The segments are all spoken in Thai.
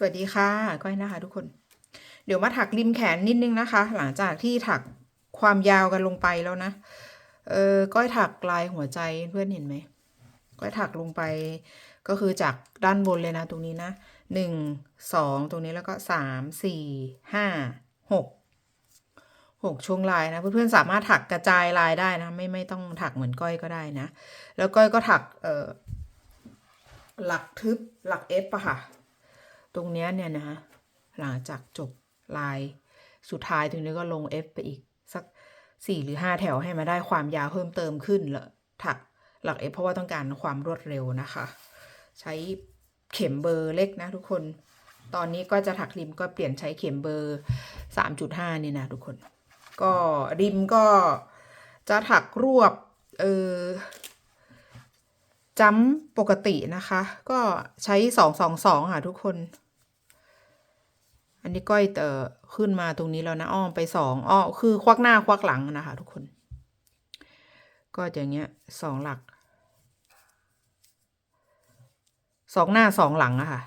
สวัสดีค่ะก้อยนะคะทุกคน เดี๋ยวมาถักริมแขนนิดนึงนะคะ หลังจากที่ถักความยาวกันลงไปแล้วนะ เออก้อยถักลายหัวใจเพื่อนเห็นไหมก้อยถักลงไปก็คือจากด้านบนเลยนะตรงนี้นะหนึ่งสองตรงนี้แล้วก็สามสี่ห้าหกหกช่วงลายนะ เพื่อนๆสามารถถักกระจายลายได้นะ ไม่ไม่ต้องถักเหมือนก้อยก็ได้นะ แล้วก้อยก็ถักเออหลักทึบหลักเอฟอะค่ะ ตรงเนี้ยเนี่ยนะคะหลังจากจบลายสุดท้ายตรงนี้ก็ลง F ไปอีกสักสี่หรือห้าแถวให้มาได้ความยาวเพิ่มเติมขึ้นล้วถักหลัก F เพราะว่าต้องการความรวดเร็วนะคะ ใช้เข็มเบอร์เล็กนะทุกคน ตอนนี้ก็จะถักริมก็เปลี่ยนใช้เข็มเบอร์สามจุดห้านี่นะทุกคน ก็ริมก็จะถักรวบเออจัมป์ปกตินะคะ ก็ใช้สองสองสองค่ะทุกคน อันนี้ก้อยเตอขึ้นมาตรงนี้แล้วนะอ้อมไปสองอ้อคือควักหน้าควักหลังนะคะ ทุกคน ก็อย่างเงี้ยสองหลักสองหน้าสองหลังอะค่ะ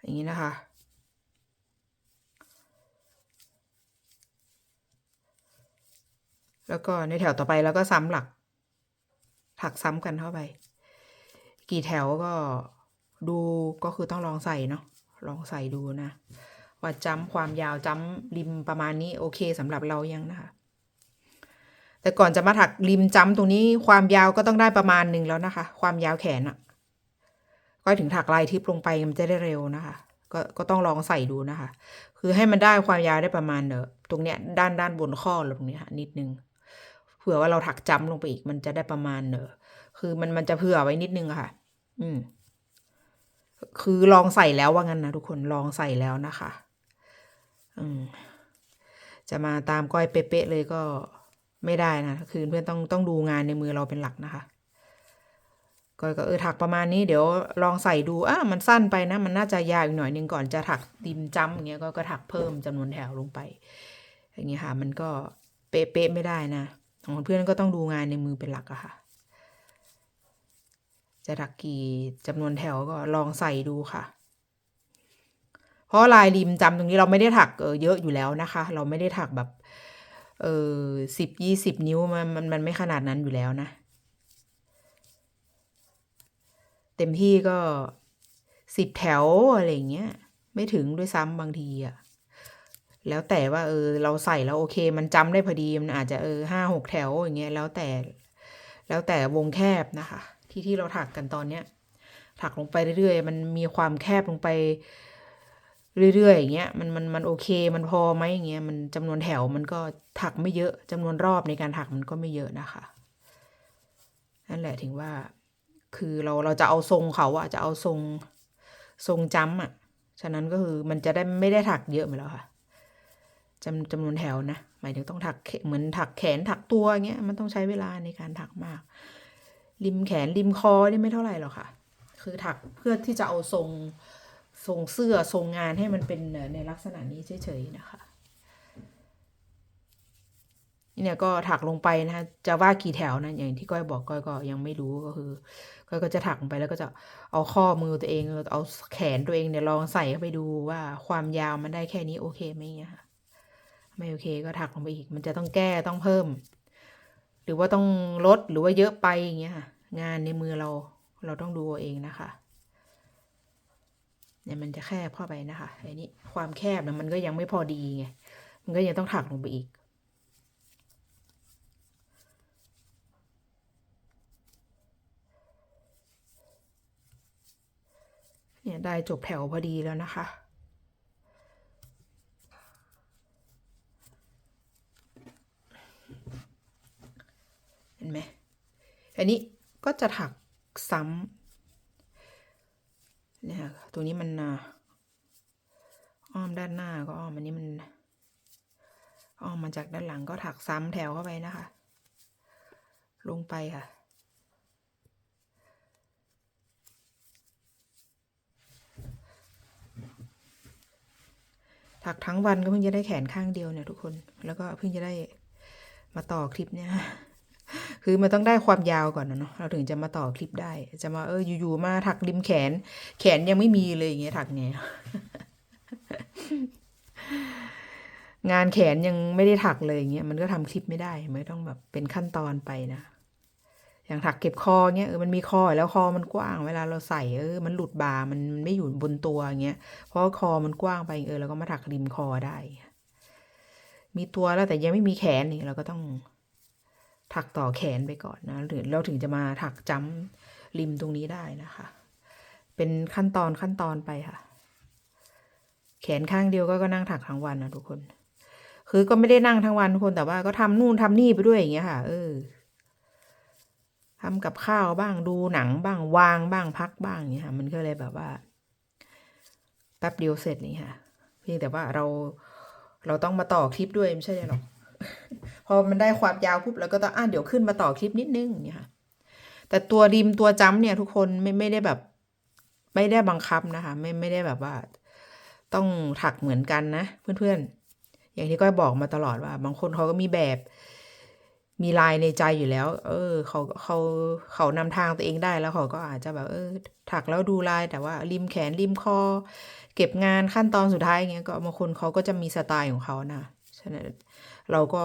อย่างนี้นะคะ แล้วก็ในแถวต่อไปแล้วก็ซ้ำหลักถักซ้ำกันเข้าไป กี่แถวก็ดูก็คือต้องลองใส่เนาะลองใส่ดูนะ ว่าจ้ำความยาวจ้ำริมประมาณนี้โอเคสำหรับเรายังนะคะ แต่ก่อนจะมาถักริมจ้ำตรงนี้ความยาวก็ต้องได้ประมาณหนึ่งแล้วนะคะ ความยาวแขนอะก็ถึงถักลายทิปลงไปมันจะได้เร็วนะคะ ก็ก็ต้องลองใส่ดูนะคะ คือให้มันได้ความยาวได้ประมาณเนอะตรงเนี้ยด้านด้านบนข้อตรงเนี้ยนิดนึง ผื่อว่าเราถักจ้ำลงไปอีก มันจะได้ประมาณเนอะคือมันมันจะเผื่อไว้นิดนึงค่ะ อืม คือลองใส่แล้วว่างั้นนะทุกคนลองใส่แล้วนะคะ อืม จะมาตามก้อยเป๊ะๆเลยก็ไม่ได้นะ คือเพื่อนต้องต้องดูงานในมือเราเป็นหลักนะคะก็ก็เออถักประมาณนี้เดี๋ยวลองใส่ดูอะมันสั้นไปนะ มันน่าจะยาวอีกหน่อยนึงก่อนจะถักดิมจ้ำอย่างเงี้ยก็ก็ถักเพิ่มจำนวนแถวลงไป อย่างเงี้ยค่ะ มันก็เป๊ะๆไม่ได้นะ ของเพื่อนก็ต้องดูงานในมือเป็นหลักอะค่ะ จะถักกี่จำนวนแถวก็ลองใส่ดูค่ะ เพราะลายริมจำตรงนี้เราไม่ได้ถักเออเยอะอยู่แล้วนะคะ เราไม่ได้ถักแบบเออสิบยี่สิบนิ้วมันมันมันไม่ขนาดนั้นอยู่แล้วนะ เต็มที่ก็สิบแถวอะไรอย่างเงี้ย ไม่ถึงด้วยซ้ำบางทีอะ แล้วแต่ว่าเออเราใส่แล้วโอเค มันจำได้พอดีมันอาจจะเออห้าหกแถวอย่างเงี้ยแล้วแต่ แล้วแต่วงแคบนะคะ ที่ที่เราถักกันตอนเนี้ยถักลงไปเรื่อยๆ มันมีความแคบลงไปเรื่อยๆอย่างเงี้ยมันมันมันโอเค มันพอไหมอย่างเงี้ยมันจำนวนแถวมันก็ถักไม่เยอะจำนวนรอบในการถักมันก็ไม่เยอะนะคะนั่นแหละถึงว่า คือเราเราจะเอาทรงเขาอะจะเอาทรงทรงจ้ำอะฉะนั้นก็คือมันจะได้ไม่ได้ถักเยอะไปแล้วค่ะ จำจำนวนแถวนะ หมายถึงต้องถักเหมือนถักแขนถักตัวอย่างเงี้ยมันต้องใช้เวลาในการถักมาก ริมแขนริมคอนี่ไม่เท่าไหร่หรอกค่ะ คือถักเพื่อที่จะเอาทรงทรงเสื้อทรงงานให้มันเป็นในลักษณะนี้เฉยๆนะคะนี่เนี่ยก็ถักลงไปนะคะจะว่ากี่แถวนะอย่างที่ก้อยบอกก้อยก็ยังไม่รู้ก็คือก้อยก็จะถักลงไปแล้วก็จะเอาข้อมือตัวเองเอาแขนตัวเองเนี่ยลองใส่เข้าไปดูว่าความยาวมันได้แค่นี้โอเคไหมเงี้ยค่ะ ไม่โอเคก็ถักลงไปอีก มันจะต้องแก้ต้องเพิ่ม หรือว่าต้องลดหรือว่าเยอะไปอย่างเงี้ยค่ะ งานในมือเราเราต้องดูเอาเองนะคะเนี่ยมันจะแคบเข้าไปนะคะไอ้นี่ความแคบเนะมันก็ยังไม่พอดีไงมันก็ยังต้องถักลงไปอีก เนี่ยได้จบแถวพอดีแล้วนะคะ เห็นไหมอันนี้ก็จะถักซ้ำเนี่ยตรงนี้มันอ้อมด้านหน้าก็อ้อมอันนี้มันอ้อมมาจากด้านหลังก็ถักซ้ำแถวเข้าไปนะคะ ลงไปค่ะถถักทั้งวันก็เพิ่งจะได้แขนข้างเดียวเนี่ยทุกคน แล้วก็เพิ่งจะได้มาต่อคลิปเนี่ย คือมันต้องได้ความยาวก่อนนะเนาะเราถึงจะมาต่อคลิปได้ จะมาเอออยู่ๆมาถักริมแขน แขนยังไม่มีเลยอย่างเงี้ยถักไงงานแขนยังไม่ได้ถักเลยอย่างเงี้ยมันก็ทำคลิปไม่ได้ไม่ต้องแบบเป็นขั้นตอนไปนะอย่างถักเก็บคอเงี้ยเออมันมีคอแล้วคอมันกว้าง เวลาเราใส่เออมันหลุดบ่ามันไม่อยู่บนตัวอย่างเงี้ยเพราะคอมันกว้างไปเออเราก็มาถักริมคอได้ มีตัวแล้วแต่ยังไม่มีแขนนี่เราก็ต้อง ถักต่อแขนไปก่อนนะหรือเราถึงจะมาถักจ้ำริมตรงนี้ได้นะคะ เป็นขั้นตอนขั้นตอนไปค่ะ แขนข้างเดียวก็ก็นั่งถักทั้งวันนะทุกคน คือก็ไม่ได้นั่งทั้งวันทุกคนแต่ว่าก็ทำนู่นทำนี่ไปด้วยอย่างเงี้ยค่ะ เออทำกับข้าวบ้างดูหนังบ้างวางบ้างพักบ้างอย่างเงี้ยค่ะมันก็เลยแบบว่าแป๊บเดียวเสร็จนี่ค่ะ เพียงแต่ว่าเราเราต้องมาต่อคลิปด้วยไม่ใช่หรอก พอมันได้ความยาวปุ๊บเราก็ต้องอะเดี๋ยวขึ้นมาต่อคลิปนิดนึงเงี้ยค่ะ แต่ตัวริมตัวจ้ำเนี่ยทุกคนไม่ไม่ได้แบบ ไม่ได้บังคับนะคะ ไม่ไม่ได้แบบว่า ต้องถักเหมือนกันนะ เพื่อนๆ อย่างที่ก้อยบอกมาตลอดว่า บางคนเขาก็มีแบบมีลายในใจอยู่แล้ว เออ เขาเขาเขานำทางตัวเองได้แล้วเขาก็อาจจะแบบ เออ ถักแล้วดูลายแต่ว่าริมแขนริมคอ เก็บงานขั้นตอนสุดท้ายอย่างเงี้ยก็บางคนเขาก็จะมีสไตล์ของเขานะฉะนั้นเราก็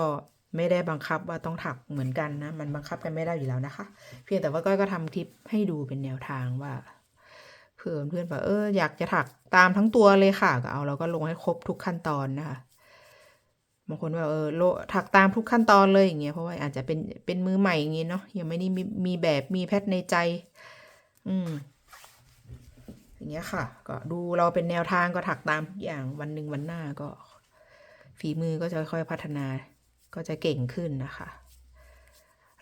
ไม่ได้บังคับว่าต้องถักเหมือนกันนะ มันบังคับกันไม่ได้อยู่แล้วนะคะ เพียงแต่ว่าก้อยก็ทำคลิปให้ดูเป็นแนวทางว่าเพื่อนเพื่อนแบบเอออยากจะถักตามทั้งตัวเลยค่ะก็เอาเราก็ลงให้ครบทุกขั้นตอนนะคะบางคนว่าเออโลถักตามทุกขั้นตอนเลยอย่างเงี้ยเพราะว่าอาจจะเป็นเป็นมือใหม่อย่างเงี้เนาะยังไม่ได้มีมีแบบมีแพทในใจ อืมอย่างเงี้ยค่ะ ก็ดูเราเป็นแนวทางก็ถักตามทุกอย่างวันหนึ่งวันหน้าก็ ฝีมือก็จะค่อยๆพัฒนา ก็จะเก่งขึ้นนะคะ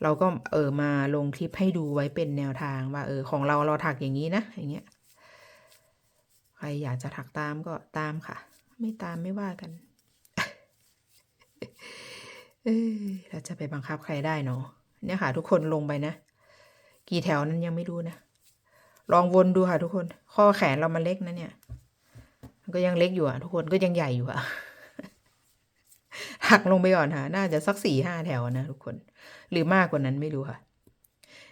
เราก็เออมาลงคลิปให้ดูไว้เป็นแนวทางว่าเออของเราเราถักอย่างนี้นะ อย่างเงี้ย ใครอยากจะถักตามก็ตามค่ะ ไม่ตามไม่ว่ากัน เออเราจะไปบังคับใครได้เนาะเนี่ยค่ะ ทุกคนลงไปนะ กี่แถวนั้นยังไม่รู้นะ ลองวนดูค่ะทุกคน ข้อแขนเรามันเล็กนะเนี่ย มันก็ยังเล็กอยู่อะทุกคนก็ยังใหญ่อยู่อะ หักลงไปก่อนค่ะ น่าจะสักสี่ห้าแถวนะทุกคน หรือมากกว่านั้นไม่รู้ค่ะ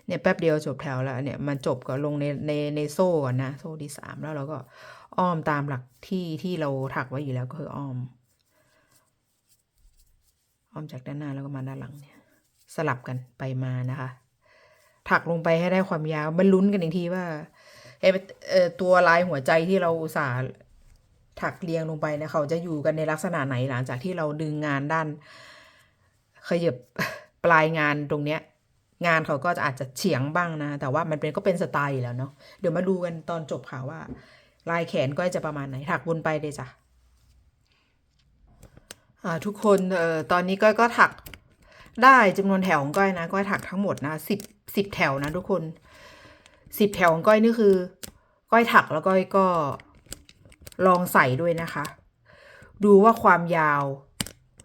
เนี่ยแป๊บเดียวจบแถวแล้วเนี่ยมันจบก็ลงในในในโซ่ก่อนนะ โซ่ที่สามแล้วเราก็อ้อมตามหลักที่ที่เราถักไว้อยู่แล้วก็คืออ้อม อ้อมจากด้านหน้าแล้วก็มาด้านหลังเนี่ย สลับกันไปมานะคะ ถักลงไปให้ได้ความยาวมันลุ้นกันอีกทีว่าเออเอ่อตัวลายหัวใจที่เราอุตส่าห์ ถักเรียงลงไปเนี่ยเขาจะอยู่กันในลักษณะไหนหลังจากที่เราดึงงานด้าน ขยับปลายงานตรงเนี้ย งานเขาก็จะอาจจะเฉียงบ้างนะ แต่ว่ามันเป็นก็เป็นสไตล์อยู่แล้วเนาะเดี๋ยวมาดูกันตอนจบค่ะว่า ลายแขนก็จะประมาณไหนถักวนไปเลยจ้ะทุกคนเอ่อตอนนี้ก้อยก็ถักได้จำนวนแถวของก้อยนะก้อยถักทั้งหมดนะสิบสิบแถวนะทุกคนสิบแถวของก้อยนี่คือ ก้อยถักแล้วก้อยก็ ลองใส่ด้วยนะคะ ดูว่าความยาว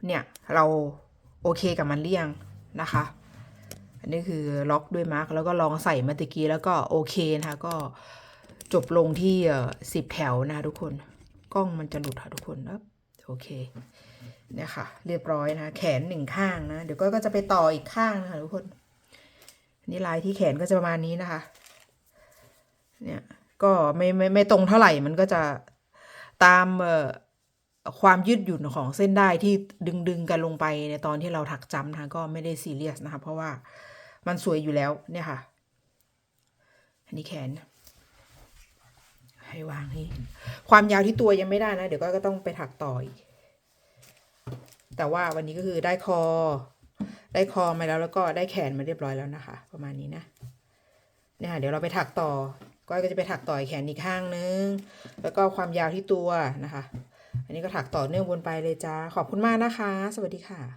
เนี่ย เราโอเคกับมันหรือยังนะคะ อันนี้คือล็อกด้วยมาร์กแล้วก็ลองใส่มาตะกี้แล้วก็โอเคนะคะก็จบลงที่สิบแถวนะทุกคนกล้องมันจะหลุดค่ะทุกคนนะโอเคเนี่ยค่ะ เรียบร้อยนะคะแขนหนึ่งข้างนะ เดี๋ยวก็ก็จะไปต่ออีกข้างนะคะทุกคนนนี้ลายที่แขนก็จะประมาณนี้นะคะ เนี่ย ก็ไม่ไม่ไม่ตรงเท่าไหร่มันก็จะ ตามเอ่อความยืดหยุ่นของเส้นได้ที่ดึงดึงกันลงไปในตอนที่เราถักจำนะก็ไม่ได้ซีเรียสนะคะเพราะว่ามันสวยอยู่แล้วเนี่ยค่ะ อันนี้แขน ให้วางให้ความยาวที่ตัวยังไม่ได้นะ เดี๋ยวก็ก็ต้องไปถักต่ออีก แต่ว่าวันนี้ก็คือได้คอ ได้คอมาแล้วแล้วก็ได้แขนมาเรียบร้อยแล้วนะคะ ประมาณนี้นะเนี่ยเดี๋ยวเราไปถักต่อ ก้อยก็จะไปถักต่อยแขนอีกข้างนึง แล้วก็ความยาวที่ตัวนะคะ อันนี้ก็ถักต่อเนื่องวนไปเลยจ้า ขอบคุณมากนะคะ สวัสดีค่ะ